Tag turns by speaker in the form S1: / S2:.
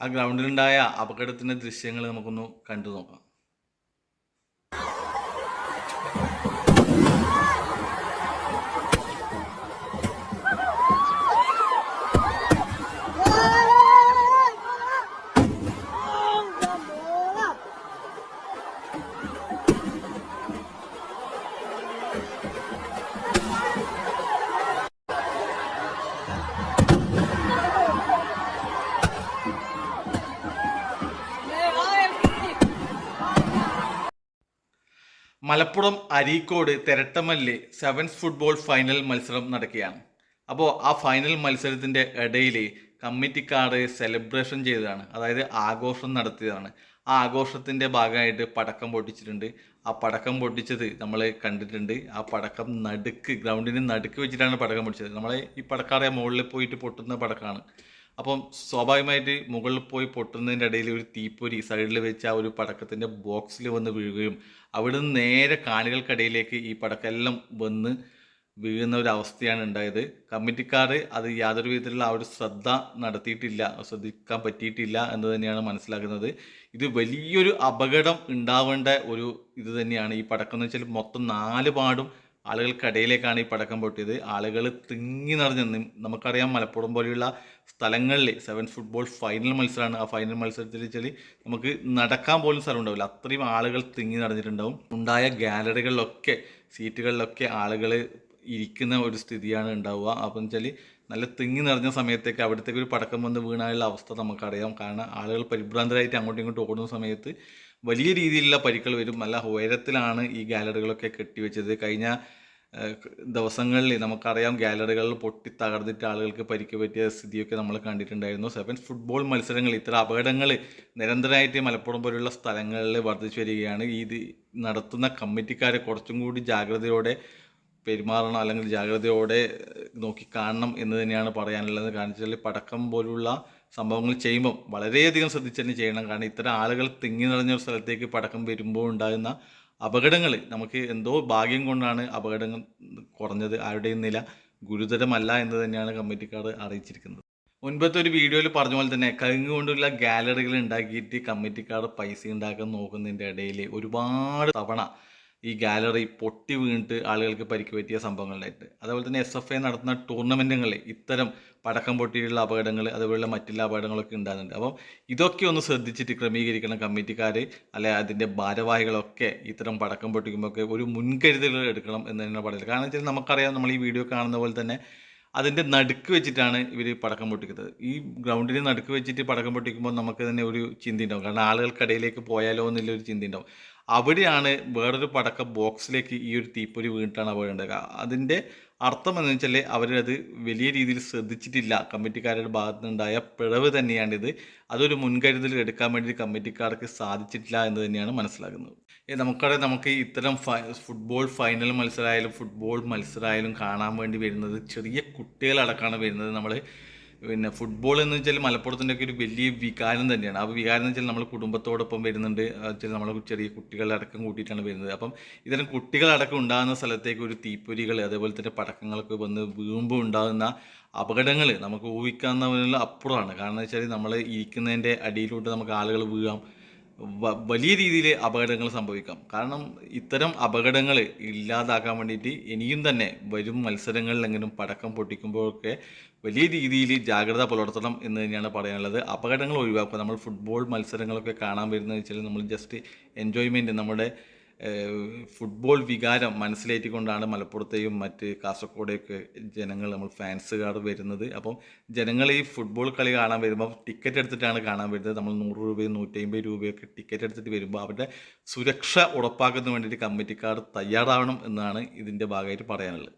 S1: ആ ഗ്രൗണ്ടിലുണ്ടായ അപകടത്തിന്റെ ദൃശ്യങ്ങൾ നമുക്കൊന്ന് കണ്ടു നോക്കാം. Malappuram Areekode Therattamalli sevens football final മത്സരം നടക്കുകയാണ്. അപ്പോൾ ആ ഫൈനൽ മത്സരത്തിന്റെ ഇടയിൽ കമ്മിറ്റിക്കാർ സെലിബ്രേഷൻ ചെയ്തതാണ്. അതായത് ആഘോഷം നടത്തിയതാണ്. ആ ആഘോഷത്തിന്റെ ഭാഗമായിട്ട് പടക്കം പൊട്ടിച്ചിട്ടുണ്ട്. ആ പടക്കം പൊട്ടിച്ചത് നമ്മൾ കണ്ടിട്ടുണ്ട്. ആ പടക്കം നടുക്ക് ഗ്രൗണ്ടിന് നടുക്ക് വെച്ചിട്ടാണ് പടക്കം പൊട്ടിച്ചത്. നമ്മളെ ഈ പടക്കാറെ മുകളിൽ പോയിട്ട് പൊട്ടുന്ന പടക്കമാണ് അപ്പം സ്വാഭാവികമായിട്ട് മുകളിൽ പോയി പൊട്ടുന്നതിന്റെ ഇടയിൽ ഒരു തീപ്പൊരി സൈഡിൽ വെച്ച് ആ ഒരു പടക്കത്തിന്റെ ബോക്സിൽ വന്ന് വീഴുകയും അവിടെ നിന്ന് നേരെ കാണികൾക്കിടയിലേക്ക് ഈ പടക്കെല്ലാം വന്ന് വീഴുന്ന ഒരു അവസ്ഥയാണ് ഉണ്ടായത്. കമ്മിറ്റിക്കാർ അത് യാതൊരു വിധത്തിലുള്ള ആ ഒരു ശ്രദ്ധ നടത്തിയിട്ടില്ല ശ്രദ്ധിക്കാൻ പറ്റിയിട്ടില്ല എന്ന് തന്നെയാണ് മനസ്സിലാക്കുന്നത്. ഇത് വലിയൊരു അപകടം ഉണ്ടാവേണ്ട ഒരു ഇത് തന്നെയാണ് ഈ പടക്കം എന്ന് വെച്ചാൽ മൊത്തം നാല് പാടും ആളുകൾക്കിടയിലേക്കാണ് ഈ പടക്കം പൊട്ടിയത്. ആളുകൾ തിങ്ങി നിറഞ്ഞ് നമുക്കറിയാം മലപ്പുറം പോലെയുള്ള സ്ഥലങ്ങളിൽ സെവൻ ഫുട്ബോൾ ഫൈനൽ മത്സരമാണ് ആ ഫൈനൽ മത്സരത്തിൽ വെച്ചാൽ നമുക്ക് നടക്കാൻ പോലും സ്ഥലം ഉണ്ടാവില്ല. അത്രയും ആളുകൾ തിങ്ങി നിറഞ്ഞിട്ടുണ്ടാവും. ഉണ്ടായ ഗാലറികളിലൊക്കെ സീറ്റുകളിലൊക്കെ ആളുകൾ ഇരിക്കുന്ന ഒരു സ്ഥിതിയാണ് ഉണ്ടാവുക. അപ്പം വെച്ചാൽ നല്ല തിങ്ങി നിറഞ്ഞ സമയത്തേക്ക് അവിടത്തേക്ക് ഒരു പടക്കം വന്ന് വീണാനുള്ള അവസ്ഥ നമുക്കറിയാം. കാരണം ആളുകൾ പരിഭ്രാന്തരായിട്ട് അങ്ങോട്ടും ഇങ്ങോട്ടും ഓടുന്ന സമയത്ത് വലിയ രീതിയിലുള്ള പരിക്കൾ വരും. നല്ല ഉയരത്തിലാണ് ഈ ഗാലറികളൊക്കെ കെട്ടിവെച്ചത്. കഴിഞ്ഞ ദിവസങ്ങളിൽ നമുക്കറിയാം ഗാലറികളിൽ പൊട്ടി തകർന്നിട്ട് ആളുകൾക്ക് പരിക്ക് പറ്റിയ സ്ഥിതിയൊക്കെ നമ്മൾ കണ്ടിട്ടുണ്ടായിരുന്നു. സെവൻസ് ഫുട്ബോൾ മത്സരങ്ങൾ ഇത്തരം അപകടങ്ങൾ നിരന്തരമായിട്ട് മലപ്പുറം പോലുള്ള സ്ഥലങ്ങളിൽ വർദ്ധിച്ചു വരികയാണ്. ഇത് നടത്തുന്ന കമ്മിറ്റിക്കാരെ കുറച്ചും കൂടി ജാഗ്രതയോടെ പെരുമാറണം അല്ലെങ്കിൽ ജാഗ്രതയോടെ നോക്കി കാണണം എന്ന് തന്നെയാണ് പറയാനുള്ളത്. കാരണം വെച്ചാൽ പടക്കം പോലുള്ള സംഭവങ്ങൾ ചെയ്യുമ്പം വളരെയധികം ശ്രദ്ധിച്ച് തന്നെ ചെയ്യണം. കാരണം ഇത്തരം ആളുകൾ തിങ്ങി നിറഞ്ഞ ഒരു സ്ഥലത്തേക്ക് പടക്കം വരുമ്പോൾ ഉണ്ടാകുന്ന അപകടങ്ങൾ നമുക്ക് എന്തോ ഭാഗ്യം കൊണ്ടാണ് അപകടങ്ങൾ കുറഞ്ഞത്. ആരുടെയും നില ഗുരുതരമല്ല എന്ന് തന്നെയാണ് കമ്മിറ്റിക്കാർ അറിയിച്ചിരിക്കുന്നത്. മുൻപത്തെ ഒരു വീഡിയോയിൽ പറഞ്ഞ പോലെ തന്നെ കഴുങ്ങ് കൊണ്ടുള്ള ഗാലറികൾ ഉണ്ടാക്കിയിട്ട് കമ്മിറ്റിക്കാർ പൈസ ഉണ്ടാക്കാൻ നോക്കുന്നതിന്റെ ഇടയിൽ ഒരുപാട് തവണ ഈ ഗാലറി പൊട്ടി വീണിട്ട് ആളുകൾക്ക് പരിക്ക് പറ്റിയ സംഭവങ്ങളുണ്ടായിട്ട്. അതുപോലെ തന്നെ എസ് എഫ് ഐ നടത്തുന്ന ടൂർണമെന്റുകളിൽ ഇത്തരം പടക്കം പൊട്ടിയുള്ള അപകടങ്ങൾ അതുപോലുള്ള മറ്റുള്ള അപകടങ്ങളൊക്കെ ഉണ്ടാകുന്നുണ്ട്. അപ്പം ഇതൊക്കെ ഒന്ന് ശ്രദ്ധിച്ചിട്ട് ക്രമീകരിക്കണം കമ്മിറ്റിക്കാർ അല്ലെ അതിന്റെ ഭാരവാഹികളൊക്കെ ഇത്തരം പടക്കം പൊട്ടിക്കുമ്പോൾ ഒരു മുൻകരുതലുകൾ എടുക്കണം എന്ന് തന്നെയാണ് പറയുന്നത് കാരണം വെച്ചാൽ നമുക്കറിയാം നമ്മൾ ഈ വീഡിയോ കാണുന്ന പോലെ തന്നെ അതിന്റെ നടുക്ക് വെച്ചിട്ടാണ് ഇവർ പടക്കം പൊട്ടിക്കുന്നത്. ഈ ഗ്രൗണ്ടിന് നടുക്ക് വെച്ചിട്ട് പടക്കം പൊട്ടിക്കുമ്പോൾ നമുക്ക് തന്നെ ഒരു ചിന്ത ഉണ്ടാവും. കാരണം ആളുകൾക്കിടയിലേക്ക് പോയാലോ എന്നുള്ള ഒരു ചിന്ത ഉണ്ടാവും. അവിടെയാണ് വേറൊരു പടക്ക ബോക്സിലേക്ക് ഈ ഒരു തീപ്പൊരി വീണിട്ടാണ് ഉണ്ടാകുക അതിന്റെ അർത്ഥം എന്ന് വെച്ചാൽ അവരത് വലിയ രീതിയിൽ ശ്രദ്ധിച്ചിട്ടില്ല. കമ്മിറ്റിക്കാരുടെ ഭാഗത്തു നിന്നുണ്ടായ പിഴവ് തന്നെയാണിത്. അതൊരു മുൻകരുതൽ എടുക്കാൻ വേണ്ടി കമ്മിറ്റിക്കാർക്ക് സാധിച്ചിട്ടില്ല എന്ന് തന്നെയാണ് മനസ്സിലാക്കുന്നത്. നമുക്കവിടെ നമുക്ക് ഇത്തരം ഫുട്ബോൾ ഫൈനൽ മത്സരമായാലും ഫുട്ബോൾ മത്സരമായാലും കാണാൻ വേണ്ടി വരുന്നത് ചെറിയ കുട്ടികളടക്കമാണ് വരുന്നത് നമ്മൾ പിന്നെ ഫുട്ബോൾ എന്ന് വെച്ചാൽ മലപ്പുറത്തിന്റെ ഒക്കെ ഒരു വലിയ വികാരം തന്നെയാണ്. ആ വികാരം എന്ന് വെച്ചാൽ നമ്മൾ കുടുംബത്തോടൊപ്പം വരുന്നുണ്ട്. വെച്ചാൽ നമ്മൾ ചെറിയ കുട്ടികളടക്കം കൂട്ടിയിട്ടാണ് വരുന്നത്. അപ്പം ഇത്തരം കുട്ടികളടക്കം ഉണ്ടാകുന്ന സ്ഥലത്തേക്ക് ഒരു തീപ്പൊരികൾ അതേപോലെ തന്നെ പടക്കങ്ങളൊക്കെ വന്ന് വീഴുമ്പോൾ ഉണ്ടാകുന്ന അപകടങ്ങൾ നമുക്ക് ഊഹിക്കാവുന്നതിനുള്ള അപ്പുറമാണ്. കാരണം വെച്ചാൽ നമ്മൾ ഇരിക്കുന്നതിന്റെ അടിയിലോട്ട് നമുക്ക് ആളുകൾ വീഴാം. വലിയ രീതിയിൽ അപകടങ്ങൾ സംഭവിക്കാം. കാരണം ഇത്തരം അപകടങ്ങൾ ഇല്ലാതാക്കാൻ വേണ്ടിയിട്ട് ഇനിയും തന്നെ വരും മത്സരങ്ങളിലെങ്കിലും പടക്കം പൊട്ടിക്കുമ്പോഴൊക്കെ വലിയ രീതിയിൽ ജാഗ്രത പുലർത്തണം എന്ന് തന്നെയാണ് പറയാനുള്ളത്. അപകടങ്ങൾ ഒഴിവാക്കുക. നമ്മൾ ഫുട്ബോൾ മത്സരങ്ങളൊക്കെ കാണാൻ വരുന്നത് വെച്ചാൽ നമ്മൾ ജസ്റ്റ് എൻജോയ്മെന്റ് നമ്മുടെ ഫുട്ബോൾ വികാരം മനസ്സിലേറ്റിക്കൊണ്ടാണ് മലപ്പുറത്തെയും മറ്റ് കാസർഗോഡെയൊക്കെ ജനങ്ങൾ നമ്മൾ ഫാൻസുകാർ വരുന്നത്. അപ്പം ജനങ്ങൾ ഈ ഫുട്ബോൾ കളി കാണാൻ വരുമ്പോൾ ടിക്കറ്റ് എടുത്തിട്ടാണ് കാണാൻ വരുന്നത്. നമ്മൾ നൂറ് രൂപയും നൂറ്റമ്പത് രൂപയൊക്കെ ടിക്കറ്റ് എടുത്തിട്ട് വരുമ്പോൾ അവരുടെ സുരക്ഷ ഉറപ്പാക്കുന്നതിന് വേണ്ടിയിട്ട് കമ്മിറ്റിക്കാർ തയ്യാറാവണം എന്നാണ് ഇതിന്റെ ഭാഗമായിട്ട് പറയാനുള്ളത്.